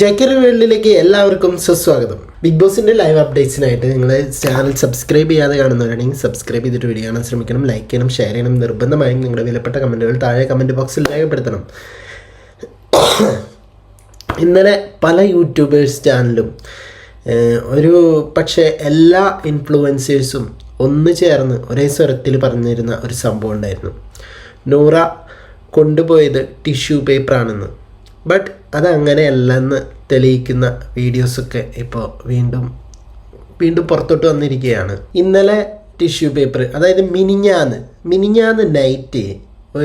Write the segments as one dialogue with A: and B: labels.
A: Zucker വേൾഡിലേക്ക് എല്ലാവർക്കും സുസ്വാഗതം. ബിഗ് ബോസിന്റെ ലൈവ് അപ്ഡേറ്റ്സിനായിട്ട് നിങ്ങൾ ചാനൽ സബ്സ്ക്രൈബ് ചെയ്യാതെ കാണുന്നവരാണെങ്കിൽ സബ്സ്ക്രൈബ് ചെയ്തിട്ട് വീഡിയോ കാണാൻ ശ്രമിക്കണം ലൈക്ക് ചെയ്യണം ഷെയർ ചെയ്യണം നിർബന്ധമായും നിങ്ങളുടെ വിലപ്പെട്ട കമന്റുകൾ താഴെ കമന്റ് ബോക്സിൽ രേഖപ്പെടുത്തണം. ഇന്നലെ പല യൂട്യൂബേഴ്സ് ചാനലും ഒരു പക്ഷേ എല്ലാ ഇൻഫ്ലുവൻസേഴ്സും ഒന്ന് ചേർന്ന് ഒരേ സ്വരത്തിൽ പറഞ്ഞിരുന്ന ഒരു സംഭവം ഉണ്ടായിരുന്നു. നൂറ കൊണ്ടുപോയത് ടിഷ്യൂ പേപ്പറാണെന്ന് ബട്ട് അത് അങ്ങനെയല്ലെന്ന് തെളിയിക്കുന്ന വീഡിയോസൊക്കെ ഇപ്പോൾ വീണ്ടും വീണ്ടും പുറത്തോട്ട് വന്നിരിക്കുകയാണ്. ഇന്നലെ ടിഷ്യൂ പേപ്പർ അതായത് മിനിഞ്ഞാന്ന് മിനിഞ്ഞാന്ന് നൈറ്റ്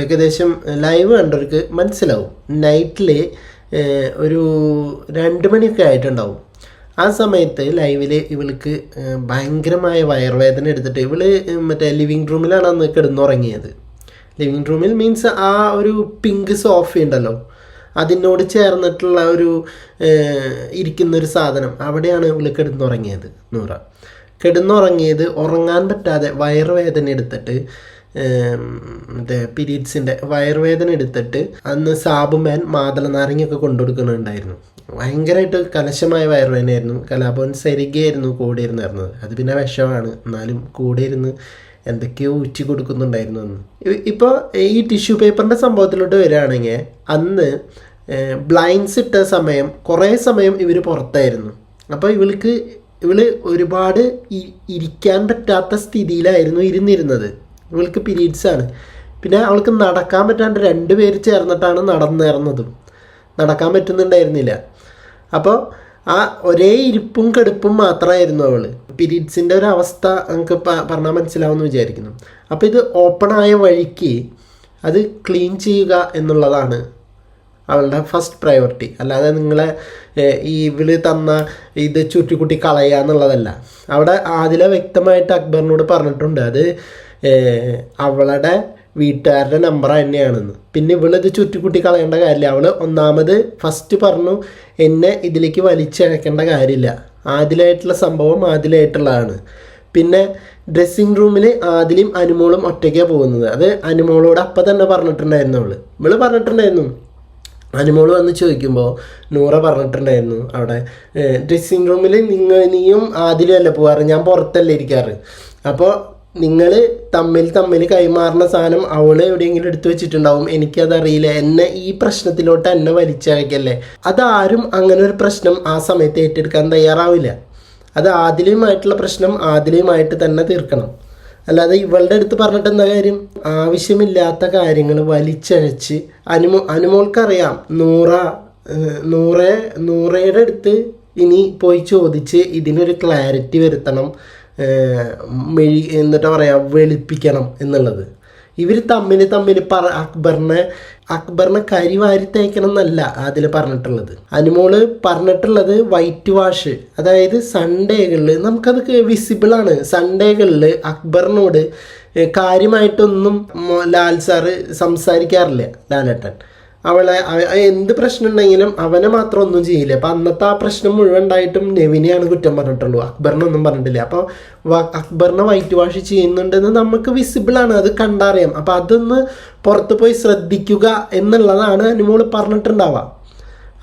A: ഏകദേശം ലൈവ് കണ്ടവർക്ക് മനസ്സിലാവും. നൈറ്റിൽ ഒരു രണ്ട് മണിയൊക്കെ ആയിട്ടുണ്ടാവും. ആ സമയത്ത് ലൈവിൽ ഇവൾക്ക് ഭയങ്കരമായ വയർവേദന എടുത്തിട്ട് ഇവൾ മറ്റേ ലിവിങ് റൂമിലാണ് അന്ന് കിടന്നുറങ്ങിയത്. ലിവിങ് റൂമിൽ മീൻസ് ആ ഒരു പിങ്ക് സോഫ ഉണ്ടല്ലോ അതിനോട് ചേർന്നിട്ടുള്ള ഒരു ഇരിക്കുന്ന ഒരു സാധനം. അവിടെയാണ് ഇവൾ കിടന്നുറങ്ങിയത് നൂറ. കിടന്നുറങ്ങിയത് ഉറങ്ങാൻ പറ്റാതെ വയറുവേദന എടുത്തിട്ട് മറ്റേ പീരീഡ്സിന്റെ വയറുവേദന എടുത്തിട്ട് അന്ന് സാബുമാൻ മാതള നാരങ്ങയൊക്കെ കൊണ്ടുകൊടുക്കുന്നുണ്ടായിരുന്നു. ഭയങ്കരമായിട്ട് കലശമായ വയറുവേദനയായിരുന്നു. കലാഭവൻ സരികയായിരുന്നു കൂടെ ഇരുന്നിരുന്നത് അത് പിന്നെ വിഷമാണ്. എന്നാലും കൂടെ ഇരുന്ന് എന്തൊക്കെയോ ഉച്ചി കൊടുക്കുന്നുണ്ടായിരുന്നു അന്ന്. ഇപ്പോൾ ഈ ടിഷ്യൂ പേപ്പറിന്റെ സംഭവത്തിലോട്ട് വരികയാണെങ്കിൽ അന്ന് ബ്ലൈൻഡ്സ് ഇട്ട സമയം കുറേ സമയം ഇവർ പുറത്തായിരുന്നു. അപ്പോൾ ഇവൾക്ക് ഇവൾ ഒരുപാട് ഇരിക്കാൻ പറ്റാത്ത സ്ഥിതിയിലായിരുന്നു ഇരുന്നിരുന്നത്. ഇവൾക്ക് പീരീഡ്സാണ് പിന്നെ അവൾക്ക് നടക്കാൻ പറ്റാണ്ട് രണ്ട് പേര് ചേർന്നിട്ടാണ് നടന്നേർന്നതും. നടക്കാൻ പറ്റുന്നുണ്ടായിരുന്നില്ല. അപ്പോൾ ആ ഒരേ ഇരിപ്പും കെടുപ്പും മാത്രമായിരുന്നു അവൾ പീരീഡ്സിന്റെ ഒരു അവസ്ഥ നമുക്ക് പറഞ്ഞാൽ മനസ്സിലാവുമെന്ന് വിചാരിക്കുന്നു. അപ്പോൾ ഇത് ഓപ്പണായ വഴിക്ക് അത് ക്ലീൻ ചെയ്യുക എന്നുള്ളതാണ് അവളുടെ ഫസ്റ്റ് പ്രയോറിറ്റി അല്ലാതെ നിങ്ങളെ ഈ ഇവൾ തന്ന ഇത് ചുറ്റിക്കുട്ടി കളയുക എന്നുള്ളതല്ല. അവിടെ ആദില വ്യക്തമായിട്ട് അക്ബറിനോട് പറഞ്ഞിട്ടുണ്ട്. അത് അവളുടെ വീട്ടുകാരുടെ നമ്പർ തന്നെയാണെന്ന്. പിന്നെ ഇവളിത് ചുറ്റിക്കുട്ടി കളയേണ്ട കാര്യമില്ല. അവൾ ഒന്നാമത് ഫസ്റ്റ് പറഞ്ഞു എന്നെ ഇതിലേക്ക് വലിച്ചഴക്കേണ്ട കാര്യമില്ല. ആദിലായിട്ടുള്ള സംഭവം ആദിലായിട്ടുള്ളതാണ്. പിന്നെ ഡ്രസ്സിങ് റൂമിൽ ആദിലും അനുമോളും ഒറ്റയ്ക്കാണ് പോകുന്നത്. അത് അനുമോളോട് അപ്പം തന്നെ പറഞ്ഞിട്ടുണ്ടായിരുന്നു അവൾ. ഇവൾ പറഞ്ഞിട്ടുണ്ടായിരുന്നു അനുമോൾ വന്ന് ചോദിക്കുമ്പോൾ നൂറ പറഞ്ഞിട്ടുണ്ടായിരുന്നു അവിടെ ഡ്രസ്സിങ് റൂമിൽ നിങ്ങൾ നീയും ആദ്യമല്ല അല്ല പോവാറ്? ഞാൻ പുറത്തല്ലേ ഇരിക്കാറ്? അപ്പോൾ നിങ്ങൾ തമ്മിൽ തമ്മിൽ കൈമാറുന്ന സാധനം അവൾ എവിടെയെങ്കിലും എടുത്തു വെച്ചിട്ടുണ്ടാവും. എനിക്കതറിയില്ല. എന്നെ ഈ പ്രശ്നത്തിലോട്ട് എന്നെ വലിച്ചയക്കല്ലേ? അതാരും അങ്ങനെ ഒരു പ്രശ്നം ആ സമയത്ത് ഏറ്റെടുക്കാൻ തയ്യാറാവില്ല. അത് ആദിലയുമായിട്ടുള്ള പ്രശ്നം ആദിലയുമായിട്ട് തന്നെ തീർക്കണം. അല്ലാതെ ഇവളുടെ അടുത്ത് പറഞ്ഞിട്ട് എന്താ കാര്യം? ആവശ്യമില്ലാത്ത കാര്യങ്ങൾ വലിച്ചഴച്ച് അനുമോ അനുമോൾക്കറിയാം. നൂറ നൂറെ നൂറയുടെ അടുത്ത് ഇനി പോയി ചോദിച്ച് ഇതിനൊരു ക്ലാരിറ്റി വരുത്തണം. മെഴി എന്നിട്ട് പറയാം വെളുപ്പിക്കണം എന്നുള്ളത്. ഇവർ തമ്മിൽ തമ്മിൽ പറ അക്ബറിനെ അക്ബറിനെ കരി വാരി തേക്കണം എന്നല്ല അതിൽ പറഞ്ഞിട്ടുള്ളത് അനുമോൾ പറഞ്ഞിട്ടുള്ളത് വൈറ്റ് വാഷ് അതായത് സൺഡേകളിൽ നമുക്കത് വിസിബിൾ ആണ്. സൺഡേകളിൽ അക്ബറിനോട് കാര്യമായിട്ടൊന്നും ലാൽ സാറ് സംസാരിക്കാറില്ല ലാലേട്ടൻ. അവളെ എന്ത് പ്രശ്നം ഉണ്ടെങ്കിലും അവനെ മാത്രം ഒന്നും ചെയ്യില്ല. അപ്പം അന്നത്തെ ആ പ്രശ്നം മുഴുവൻ ഉണ്ടായിട്ടും നെവിനെയാണ് കുറ്റം പറഞ്ഞിട്ടുള്ളൂ. അക്ബറിനൊന്നും പറഞ്ഞിട്ടില്ല. അപ്പോൾ അക്ബറിനെ വൈറ്റ് വാഷ് ചെയ്യുന്നുണ്ടെന്ന് നമുക്ക് വിസിബിളാണ് അത് കണ്ടറിയാം. അപ്പം അതൊന്ന് പുറത്ത് പോയി ശ്രദ്ധിക്കുക എന്നുള്ളതാണ് അനുമോൾ പറഞ്ഞിട്ടുണ്ടാവുക.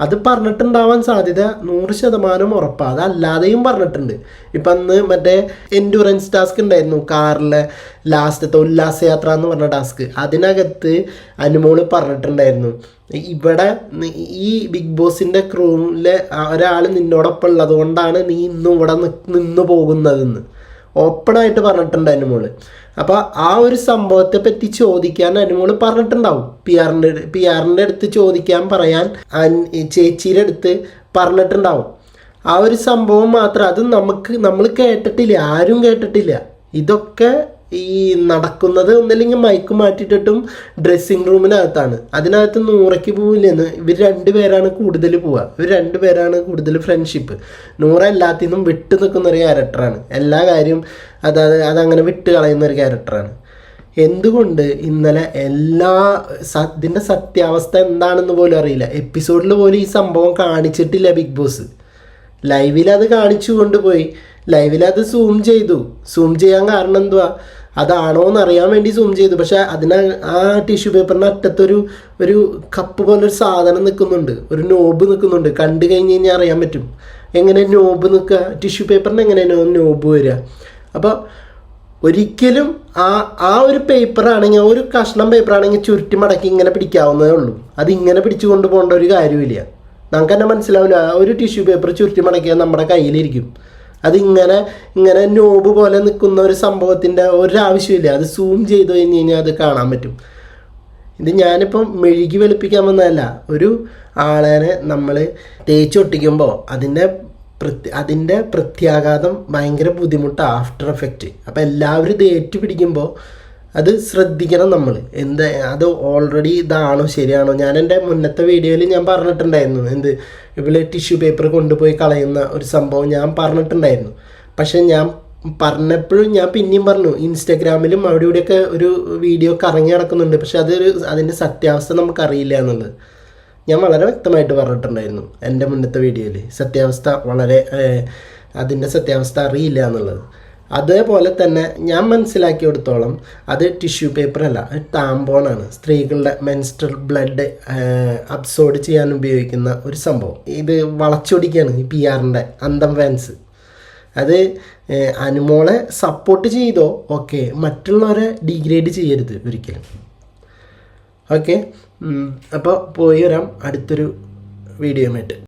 A: അത് പറഞ്ഞിട്ടുണ്ടാവാൻ സാധ്യത നൂറ് ശതമാനം ഉറപ്പാണ് അതല്ലാതെയും പറഞ്ഞിട്ടുണ്ട്. ഇപ്പം അന്ന് മറ്റേ എൻഡുറൻസ് ടാസ്ക് ഉണ്ടായിരുന്നു. കാറിലെ ലാസ്റ്റത്തെ ഉല്ലാസയാത്ര എന്ന് പറഞ്ഞ ടാസ്ക് അതിനകത്ത് അനുമോൾ പറഞ്ഞിട്ടുണ്ടായിരുന്നു. ഇവിടെ ഈ ബിഗ് ബോസിന്റെ ക്രൂവിലെ ഒരാൾ നിന്നോടൊപ്പം ഉള്ളത് കൊണ്ടാണ് നീ ഇന്നും ഇവിടെ നിന്ന് പോകുന്നതെന്ന്. ഓപ്പണായിട്ട് പറഞ്ഞിട്ടുണ്ട് അനുമോൾ അപ്പോൾ ആ ഒരു സംഭവത്തെ പറ്റി ചോദിക്കാൻ അനുമോൾ പറഞ്ഞിട്ടുണ്ടാവും. പി ആറിന്റെ പി ആറിന്റെ അടുത്ത് ചോദിക്കാൻ പറയാൻ ചേച്ചിയുടെ അടുത്ത് പറഞ്ഞിട്ടുണ്ടാവും. ആ ഒരു സംഭവം മാത്രം അത് നമുക്ക് നമ്മൾ കേട്ടിട്ടില്ല ആരും കേട്ടിട്ടില്ല. ഇതൊക്കെ ഈ നടക്കുന്നത് ഒന്നല്ലെങ്കിൽ മൈക്ക് മാറ്റിയിട്ടിട്ടും ഡ്രസ്സിങ് റൂമിനകത്താണ് അതിനകത്ത് നൂറയ്ക്ക് പോവില്ലെന്ന് ഇവർ രണ്ടുപേരാണ് കൂടുതൽ പോവുക. ഇവർ രണ്ടുപേരാണ് കൂടുതൽ ഫ്രണ്ട്ഷിപ്പ് നൂറ എല്ലാത്തിൽ നിന്നും വിട്ടു നിൽക്കുന്ന ഒരു ക്യാരക്ടറാണ് എല്ലാ കാര്യവും അതായത് അതങ്ങനെ വിട്ട് കളയുന്ന ഒരു ക്യാരക്ടറാണ് എന്തുകൊണ്ട് ഇന്നലെ എല്ലാ ഇതിന്റെ സത്യാവസ്ഥ എന്താണെന്ന് പോലും അറിയില്ല. എപ്പിസോഡിൽ പോലും ഈ സംഭവം കാണിച്ചിട്ടില്ല ബിഗ് ബോസ്. ലൈവിൽ അത് കാണിച്ചു കൊണ്ടുപോയി ലൈവിൽ അത് സൂം ചെയ്തു. സൂം ചെയ്യാൻ കാരണം എന്തുവാ? അതാണോ എന്ന് അറിയാൻ വേണ്ടി സൂം ചെയ്തു. പക്ഷെ അതിന് ആ ടിഷ്യൂ പേപ്പറിന്റെ അറ്റത്തൊരു ഒരു കപ്പ് പോലൊരു സാധനം നിൽക്കുന്നുണ്ട്. ഒരു നോബ് നിൽക്കുന്നുണ്ട്. കണ്ടു കഴിഞ്ഞ് കഴിഞ്ഞാൽ അറിയാൻ പറ്റും. എങ്ങനെ നോബ് നിൽക്കുക? ടിഷ്യൂ പേപ്പറിന് എങ്ങനെയാണ് നോബ് വരിക? അപ്പോൾ ഒരിക്കലും ആ ആ ഒരു പേപ്പറാണെങ്കിൽ ഒരു കഷ്ണം പേപ്പറാണെങ്കിൽ ചുരുട്ടി മടക്കി ഇങ്ങനെ പിടിക്കാവുന്നതേ ഉള്ളൂ. അത് ഇങ്ങനെ പിടിച്ചു കൊണ്ടുപോകേണ്ട ഒരു കാര്യമില്ല നമുക്ക് തന്നെ മനസ്സിലാവില്ല. ആ ഒരു ടിഷ്യൂ പേപ്പർ ചുരുട്ടി മടക്കിയാൽ നമ്മുടെ കയ്യിലിരിക്കും. അതിങ്ങനെ ഇങ്ങനെ നോബ് പോലെ നിൽക്കുന്ന ഒരു സംഭവത്തിന്റെ ഒരാവശ്യമില്ല. അത് സൂം ചെയ്ത് കഴിഞ്ഞ് കഴിഞ്ഞാൽ അത് കാണാൻ പറ്റും. ഇത് ഞാനിപ്പം മെഴുകി വെളുപ്പിക്കാൻ വന്നതല്ല. ഒരു ആളേനെ നമ്മൾ തേച്ചൊട്ടിക്കുമ്പോൾ അതിന്റെ പ്രത്യ അതിന്റെ പ്രത്യാഘാതം ഭയങ്കര ബുദ്ധിമുട്ടാണ് ആഫ്റ്റർ എഫക്റ്റ്. അപ്പോൾ എല്ലാവരും ഇത് ഏറ്റുപിടിക്കുമ്പോൾ അത് ശ്രദ്ധിക്കണം നമ്മൾ എന്താ അത് ഓൾറെഡി ഇതാണോ ശരിയാണോ? ഞാൻ എന്റെ മുന്നത്തെ വീഡിയോയിൽ ഞാൻ പറഞ്ഞിട്ടുണ്ടായിരുന്നു. എന്ത് ഇവിടെ ടിഷ്യൂ പേപ്പർ കൊണ്ടുപോയി കളയുന്ന ഒരു സംഭവം ഞാൻ പറഞ്ഞിട്ടുണ്ടായിരുന്നു. പക്ഷെ ഞാൻ പറഞ്ഞപ്പോഴും ഞാൻ പിന്നെയും പറഞ്ഞു ഇൻസ്റ്റാഗ്രാമിലും അവിടെ ഇവിടെയൊക്കെ ഒരു വീഡിയോ കറങ്ങി നടക്കുന്നുണ്ട്. പക്ഷെ അതൊരു അതിന്റെ സത്യാവസ്ഥ നമുക്കറിയില്ല എന്നുള്ളത്. ഞാൻ വളരെ വ്യക്തമായിട്ട് പറഞ്ഞിട്ടുണ്ടായിരുന്നു എന്റെ മുന്നത്തെ വീഡിയോയിൽ സത്യാവസ്ഥ വളരെ അതിന്റെ സത്യാവസ്ഥ അറിയില്ല എന്നുള്ളത്. അതേപോലെ തന്നെ ഞാൻ മനസ്സിലാക്കിയെടുത്തോളം അത് ടിഷ്യൂ അത് ടാമ്പോണാണ് സ്ത്രീകളുടെ മെൻസ്ട്രൽ ബ്ലഡ് അബ്സോർഡ് ചെയ്യാൻ ഉപയോഗിക്കുന്ന ഒരു സംഭവം. ഇത് വളച്ചൊടിക്കുകയാണ് ഈ പി ആറിന്റെ അന്തം ഫാൻസ് അത് അനുമോളെ സപ്പോർട്ട് ചെയ്തോ ഓക്കെ മറ്റുള്ളവരെ ഡീഗ്രേഡ് ചെയ്യരുത് ഒരിക്കലും. ഓക്കെ അപ്പോൾ പോയി വരാം. അടുത്തൊരു വീഡിയോയുമായിട്ട്